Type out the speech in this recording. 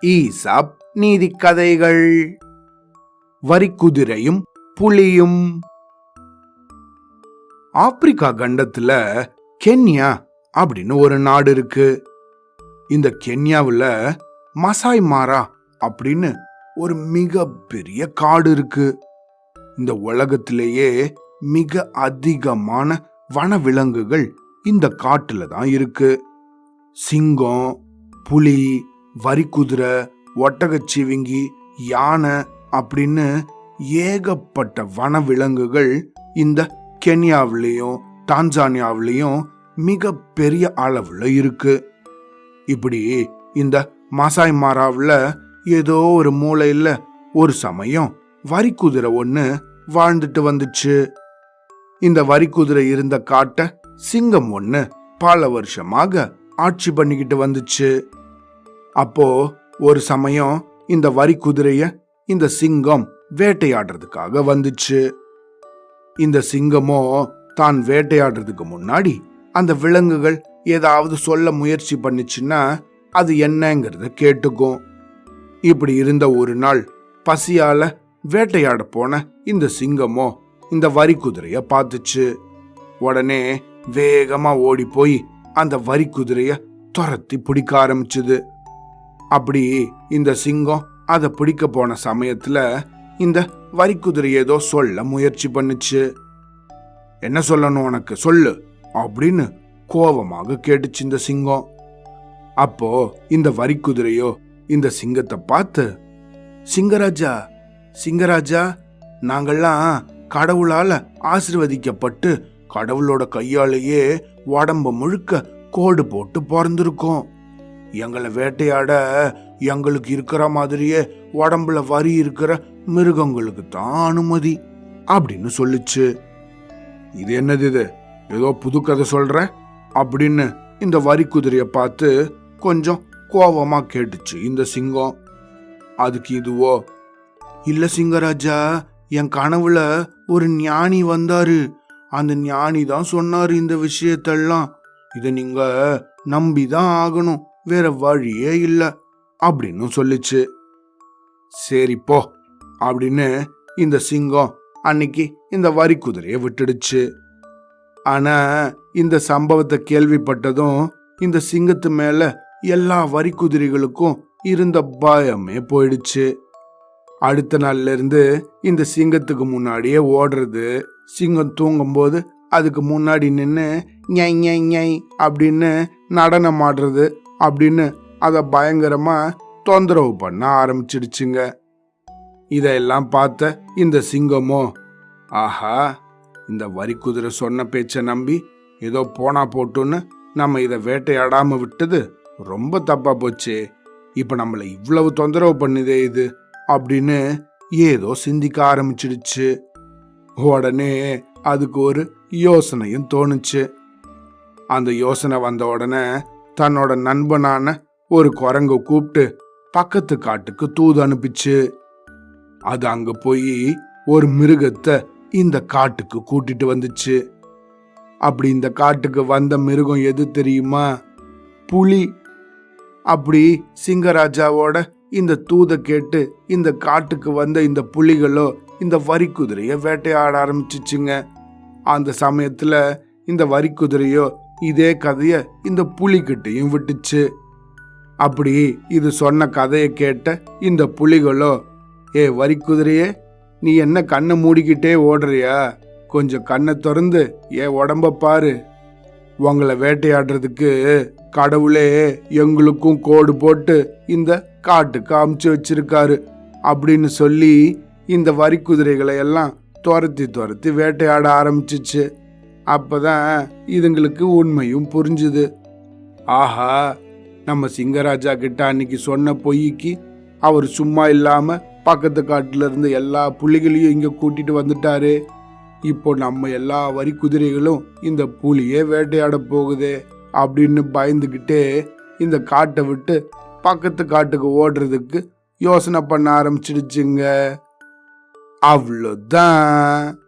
ESAB நீதி கதைகள் வரிக்குதிரையும் புலியும். ஆப்பிரிக்கா கண்டத்துல கென்யா அப்படின்னு ஒரு நாடு இருக்கு. இந்த கென்யாவுல மசாய் மாரா அப்படின்னு ஒரு மிக பெரிய காடு இருக்கு. இந்த உலகத்திலேயே மிக அதிகமான வனவிலங்குகள் இந்த காட்டுல தான் இருக்கு. சிங்கம் புலி வரிக்குதிரை ஒட்டகச்சிவிங்கி யானை அப்படின்னு ஏகப்பட்ட வனவிலங்குகள் இந்த கென்யாவிலையும் டான்சானியாவிலையும் மிக பெரிய அளவுல இருக்கு. இப்படி இந்த மசாய் மாராவில் ஏதோ ஒரு மூளையில் ஒரு சமயம் வரிக்குதிரை ஒன்று வாழ்ந்துட்டு வந்துச்சு. இந்த வரிக்குதிரை இருந்த காட்டை சிங்கம் ஒன்று பல வருஷமாக ஆட்சி பண்ணிக்கிட்டு வந்துச்சு. அப்போ ஒரு சமயம் இந்த வரிக்குதிரைய இந்த சிங்கம் வேட்டையாடுறதுக்காக வந்துச்சு. இந்த சிங்கமோ தான் வேட்டையாடுறதுக்கு முன்னாடி அந்த விலங்குகள் ஏதாவது சொல்ல முயற்சி பண்ணுச்சுன்னா அது என்னங்கிறத கேட்டுக்கும். இப்படி இருந்த ஒரு நாள் பசியால வேட்டையாட போன இந்த சிங்கமோ இந்த வரி குதிரைய பார்த்துச்சு. உடனே வேகமா ஓடி போய் அந்த வரி குதிரைய துரத்தி பிடிக்க ஆரம்பிச்சுது. அப்படி இந்த சிங்கம் அதை பிடிக்க போன சமயத்துல இந்த வரி குதிரை ஏதோ சொல்ல முயற்சி பண்ணுச்சு. என்ன சொல்லணும் உனக்கு? சொல்லு அப்படின்னு கோபமாக கேட்டுச்சு இந்த சிங்கம். அப்போ இந்த வரி குதிரையோ இந்த சிங்கத்தை பார்த்து சிங்கராஜா சிங்கராஜா நாங்கள்லாம் கடவுளால ஆசிர்வதிக்கப்பட்டு கடவுளோட கையாலேயே உடம்ப முழுக்க கோடு போட்டு பிறந்திருக்கோம். எங்களை வேட்டையாட எங்களுக்கு இருக்கிற மாதிரியே உடம்புல வரி இருக்கிற மிருகங்களுக்கு தான் அனுமதி அப்படின்னு சொல்லுச்சு. இது என்னது இது? ஏதோ புது கதை சொல்ற? அப்படின்னு இந்த வரி குதிரைய பார்த்து கொஞ்சம் கோபமா கேட்டுச்சு இந்த சிங்கம். அதுக்கு இதுவோ? இல்ல சிங்கராஜா என் கனவுல ஒரு ஞானி வந்தாரு. அந்த ஞானி தான் சொன்னார் இந்த விஷயத்தெல்லாம். இதை நீங்க நம்பி தான் ஆகணும். வேற வழியே இல்லை. அப்படின்னு சொல்லிச்சு. சரி போ அப்படின்னு இந்த சிங்கம் அன்னைக்கு இந்த வரி குதிரையை விட்டுடுச்சு. ஆனா இந்த சம்பவத்தை கேள்விப்பட்டதும் இந்த சிங்கத்து மேல எல்லா வரி குதிரைகளுக்கும் இருந்த பயமே போயிடுச்சு. அடுத்த நாள்ல இருந்து இந்த சிங்கத்துக்கு முன்னாடியே ஓடுறது. சிங்கம் தூங்கும்போது அதுக்கு முன்னாடி நின்று ஞை ஞை ஞை அப்படின்னு நடனம் ஆடுறது அப்படின்னு அதை பயங்கரமாக தொந்தரவு பண்ண ஆரம்பிச்சிடுச்சுங்க. இதையெல்லாம் பார்த்த இந்த சிங்கமோ ஆஹா இந்த வரி குதிரை சொன்ன பேச்சை நம்பி ஏதோ போனா போட்டுன்னு நம்ம இதை வேட்டையாடாமல் விட்டது. ரொம்ப தப்பாக போச்சு. இப்போ நம்மளை இவ்வளவு தொந்தரவு பண்ணுதே இது. அப்படின்னு ஏதோ சிந்திக்க ஆரம்பிச்சிடுச்சு. உடனே அதுக்கு ஒரு யோசனையும் தோணுச்சு. அந்த யோசனை வந்த உடனே தன்னோட நண்பனான ஒரு குரங்க கூப்பிட்டு பக்கத்து காட்டுக்கு தூது அனுப்பிச்சு. அது அங்க போய் ஒரு மிருகத்தை இந்த காட்டுக்கு கூட்டிட்டு வந்துச்சு. அப்படி இந்த காட்டுக்கு வந்த மிருகம் எது தெரியுமா? புலி. அப்படி சிங்கராஜாவோட இந்த தூதை கேட்டு இந்த காட்டுக்கு வந்த இந்த புலிகளோ இந்த வரி வேட்டையாட ஆரம்பிச்சிச்சுங்க. அந்த சமயத்தில் இந்த வரி குதிரையோ இதே கதையை இந்த புலிகிட்டையும் விட்டுச்சு. அப்படி இது சொன்ன கதையை கேட்ட இந்த புலிகளோ ஏ வரி குதிரையே நீ என்ன கண்ணை மூடிக்கிட்டே ஓடுறியா? கொஞ்சம் கண்ணை திறந்து ஏன் உடம்ப பாரு. உங்களை வேட்டையாடுறதுக்கு கடவுளே எங்களுக்கும் கோடு போட்டு இந்த காட்டுக்கு அமுச்சு வச்சிருக்காரு அப்படின்னு சொல்லி இந்த வரி குதிரைகளை எல்லாம் துரத்தி துரத்தி வேட்டையாட ஆரம்பிச்சிச்சு. அப்பதான் இதுங்களுக்கு உண்மையும் புரிஞ்சுது. ஆஹா நம்ம சிங்கராஜா கிட்ட அன்னைக்கு சொன்ன பொய்க்கு அவர் சும்மா இல்லாம பக்கத்து காட்டுல இருந்து எல்லா புலிகளையும் இங்க கூட்டிட்டு வந்துட்டாரு. இப்போ நம்ம எல்லா வரி குதிரைகளும் இந்த புலியே வேட்டையாட போகுதே அப்படின்னு பயந்துகிட்டே இந்த காட்டை விட்டு பக்கத்து காட்டுக்கு ஓடுறதுக்கு யோசனை பண்ண ஆரம்பிச்சிடுச்சுங்க. அவ்வளோதான்.